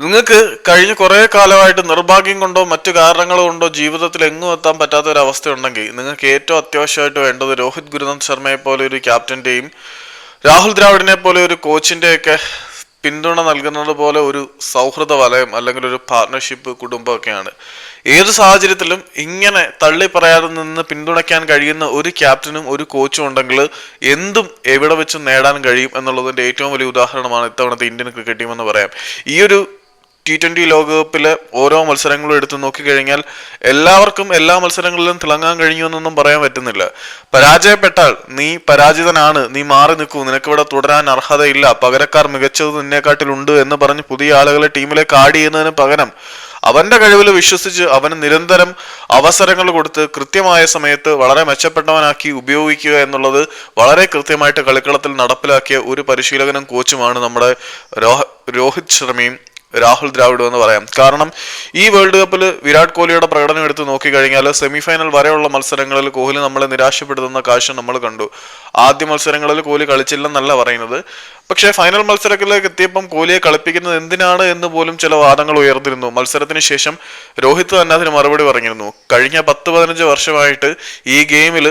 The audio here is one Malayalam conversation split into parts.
നിങ്ങൾക്ക് കഴിഞ്ഞ കുറേ കാലമായിട്ട് നിർഭാഗ്യം കൊണ്ടോ മറ്റു കാരണങ്ങളോ കൊണ്ടോ ജീവിതത്തിൽ എങ്ങും എത്താൻ പറ്റാത്ത ഒരു അവസ്ഥ ഉണ്ടെങ്കിൽ നിങ്ങൾക്ക് ഏറ്റവും അത്യാവശ്യമായിട്ട് വേണ്ടത് രോഹിത് ഗുരുനാഥ് ശർമ്മയെ പോലെ ഒരു ക്യാപ്റ്റന്റെയും രാഹുൽ ദ്രാവിഡിനെ പോലെ ഒരു കോച്ചിന്റെയൊക്കെ പിന്തുണ നൽകുന്നത് പോലെ ഒരു സൗഹൃദ വലയം അല്ലെങ്കിൽ ഒരു പാർട്ട്ണർഷിപ്പ് കുടുംബമൊക്കെയാണ്. ഏത് സാഹചര്യത്തിലും ഇങ്ങനെ തള്ളി പറയാതെ നിന്ന് പിന്തുണയ്ക്കാൻ കഴിയുന്ന ഒരു ക്യാപ്റ്റനും ഒരു കോച്ചും ഉണ്ടെങ്കിൽ എന്തും എവിടെ വെച്ചും നേടാൻ കഴിയും എന്നുള്ളതിന്റെ ഏറ്റവും വലിയ ഉദാഹരണമാണ് ഇത്തവണത്തെ ഇന്ത്യൻ ക്രിക്കറ്റ് ടീം എന്ന് പറയാം. ഈ ഒരു ടി ട്വന്റി ലോകകപ്പിലെ ഓരോ മത്സരങ്ങളും എടുത്തു നോക്കിക്കഴിഞ്ഞാൽ എല്ലാവർക്കും എല്ലാ മത്സരങ്ങളിലും തിളങ്ങാൻ കഴിഞ്ഞുവെന്നൊന്നും പറയാൻ പറ്റുന്നില്ല. പരാജയപ്പെട്ടാൽ നീ പരാജിതനാണ് നീ മാറി നിൽക്കൂ നിനക്കിവിടെ തുടരാൻ അർഹതയില്ല പകരക്കാർ മികച്ചത് നിന്നെക്കാട്ടിലുണ്ട് എന്ന് പറഞ്ഞ് പുതിയ ആളുകളെ ടീമിലേക്ക് ആഡ് ചെയ്യുന്നതിന് പകരം അവന്റെ കഴിവിൽ വിശ്വസിച്ച് അവന് നിരന്തരം അവസരങ്ങൾ കൊടുത്ത് കൃത്യമായ സമയത്ത് വളരെ മെച്ചപ്പെട്ടവനാക്കി ഉപയോഗിക്കുക എന്നുള്ളത് വളരെ കൃത്യമായിട്ട് കളിക്കളത്തിൽ നടപ്പിലാക്കിയ ഒരു പരിശീലകനും കോച്ചുമാണ് നമ്മുടെ രോഹ രോഹിത് ശർമ്മയും. രാഹുൽ ദ്രാവിഡും എന്ന് പറയാം. കാരണം ഈ വേൾഡ് കപ്പിൽ വിരാട് കോഹ്ലിയുടെ പ്രകടനം എടുത്ത് നോക്കിക്കഴിഞ്ഞാൽ സെമിഫൈനൽ വരെയുള്ള മത്സരങ്ങളിൽ കോഹ്ലി നമ്മളെ നിരാശപ്പെടുത്തുന്ന കാഴ്ച നമ്മൾ കണ്ടു. ആദ്യ മത്സരങ്ങളിൽ കോഹ്ലി കളിച്ചില്ലെന്നല്ല പറയുന്നത്. പക്ഷേ ഫൈനൽ മത്സരത്തിലേക്ക് എത്തിയപ്പം കോഹ്ലിയെ കളിപ്പിക്കുന്നത് എന്തിനാണ് എന്ന് പോലും ചില വാദങ്ങൾ ഉയർന്നിരുന്നു. മത്സരത്തിന് ശേഷം രോഹിത് തന്നെ അതിന് മറുപടി പറഞ്ഞിരുന്നു. കഴിഞ്ഞ പത്ത് പതിനഞ്ച് വർഷമായിട്ട് ഈ ഗെയിമിൽ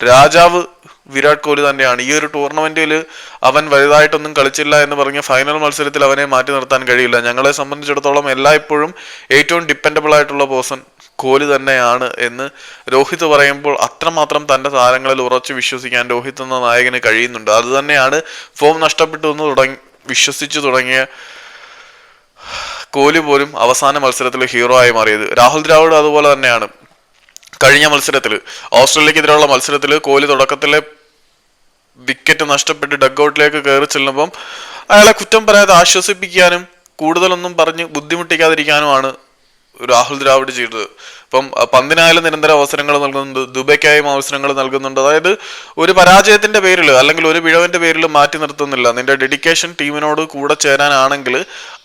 രാജാവ് വിരാട് കോഹ്ലി തന്നെയാണ്. ഈ ഒരു ടൂർണമെന്റിൽ അവൻ വലുതായിട്ടൊന്നും കളിച്ചില്ല എന്ന് പറഞ്ഞ് ഫൈനൽ മത്സരത്തിൽ അവനെ മാറ്റി നിർത്താൻ കഴിയില്ല. ഞങ്ങളെ സംബന്ധിച്ചിടത്തോളം എല്ലായ്പ്പോഴും ഏറ്റവും ഡിപ്പെൻഡബിൾ ആയിട്ടുള്ള പേഴ്സൺ കോഹ്ലി തന്നെയാണ് എന്ന് രോഹിത് പറയുമ്പോൾ അത്രമാത്രം തന്റെ താരങ്ങളിൽ ഉറച്ചു വിശ്വസിക്കാൻ രോഹിത് എന്ന നായകന് കഴിയുന്നുണ്ട്. അത് തന്നെയാണ് ഫോം നഷ്ടപ്പെട്ടു എന്ന് തുടങ്ങി വിശ്വസിച്ചു തുടങ്ങിയ കോഹ്ലി പോലും അവസാന മത്സരത്തിൽ ഹീറോ ആയി മാറിയത്. രാഹുൽ ദ്രാവിഡ് അതുപോലെ തന്നെയാണ്. കഴിഞ്ഞ മത്സരത്തിൽ ഓസ്ട്രേലിയക്കെതിരെയുള്ള മത്സരത്തിൽ കോഹ്ലി തുടക്കത്തിലെ വിക്കറ്റ് നഷ്ടപ്പെട്ട് ഡഗ്ഔട്ടിലേക്ക് കയറി ചെല്ലുമ്പം അയാളെ കുറ്റം പറയാതെ ആശ്വസിപ്പിക്കാനും കൂടുതലൊന്നും പറഞ്ഞ് ബുദ്ധിമുട്ടിക്കാതിരിക്കാനുമാണ് രാഹുൽ ദ്രാവിഡ് ചെയ്തത്. ഇപ്പം പന്തിനായാലും നിരന്തര അവസരങ്ങൾ നൽകുന്നുണ്ട് ദുബൈക്കായും അവസരങ്ങൾ നൽകുന്നുണ്ട്. അതായത് ഒരു പരാജയത്തിന്റെ പേരിൽ അല്ലെങ്കിൽ ഒരു പിഴവിന്റെ പേരിൽ മാറ്റി നിർത്തുന്നില്ല. നിന്റെ ഡെഡിക്കേഷൻ ടീമിനോട് കൂടെ ചേരാനാണെങ്കിൽ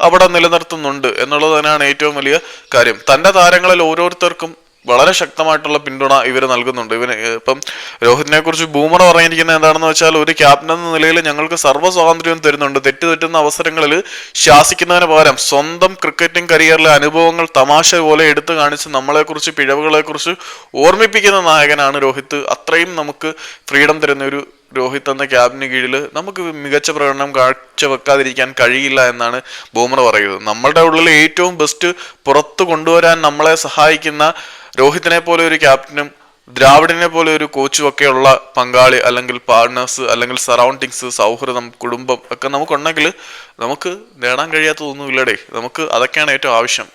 അവിടെ നിലനിർത്തുന്നുണ്ട് എന്നുള്ളത് തന്നെയാണ് ഏറ്റവും വലിയ കാര്യം. തന്റെ താരങ്ങളിൽ ഓരോരുത്തർക്കും വളരെ ശക്തമായിട്ടുള്ള പിന്തുണ ഇവർ നൽകുന്നുണ്ട്. ഇവന് ഇപ്പം രോഹിത്തിനെ കുറിച്ച് ബൂമർ പറഞ്ഞിരിക്കുന്നത് എന്താണെന്ന് വെച്ചാൽ ഒരു ക്യാപ്റ്റൻ എന്ന നിലയിൽ ഞങ്ങൾക്ക് സർവ സ്വാതന്ത്ര്യം തരുന്നുണ്ട്. തെറ്റ് തെറ്റുന്ന അവസരങ്ങളിൽ ശാസിക്കുന്നതിന് പകരം സ്വന്തം ക്രിക്കറ്റിംഗ് കരിയറിലെ അനുഭവങ്ങൾ തമാശ പോലെ എടുത്തു കാണിച്ച് നമ്മളെക്കുറിച്ച് പിഴവുകളെക്കുറിച്ച് ഓർമ്മിപ്പിക്കുന്ന നായകനാണ് രോഹിത് അത്രയും നമുക്ക് ഫ്രീഡം തരുന്ന ഒരു രോഹിത് എന്ന ക്യാബിന് കീഴിൽ നമുക്ക് മികച്ച പ്രകടനം കാഴ്ചവെക്കാതിരിക്കാൻ കഴിയില്ല എന്നാണ് ബൂമർ പറയുന്നത്. നമ്മളുടെ ഉള്ളിൽ ഏറ്റവും ബെസ്റ്റ് പുറത്തു കൊണ്ടുവരാൻ നമ്മളെ സഹായിക്കുന്ന രോഹിത്തിനെ പോലെ ഒരു ക്യാപ്റ്റനും ദ്രാവിഡിനെ പോലെ ഒരു കോച്ചും ഒക്കെ ഉള്ള പങ്കാളി അല്ലെങ്കിൽ പാർട്ട്നേഴ്സ് അല്ലെങ്കിൽ സറൗണ്ടിങ്സ് സൗഹൃദം കുടുംബം ഒക്കെ നമുക്കുണ്ടെങ്കിൽ നമുക്ക് നേടാൻ കഴിയാത്തതൊന്നുമില്ലടേ നമുക്ക് അതൊക്കെയാണ് ഏറ്റവും ആവശ്യം.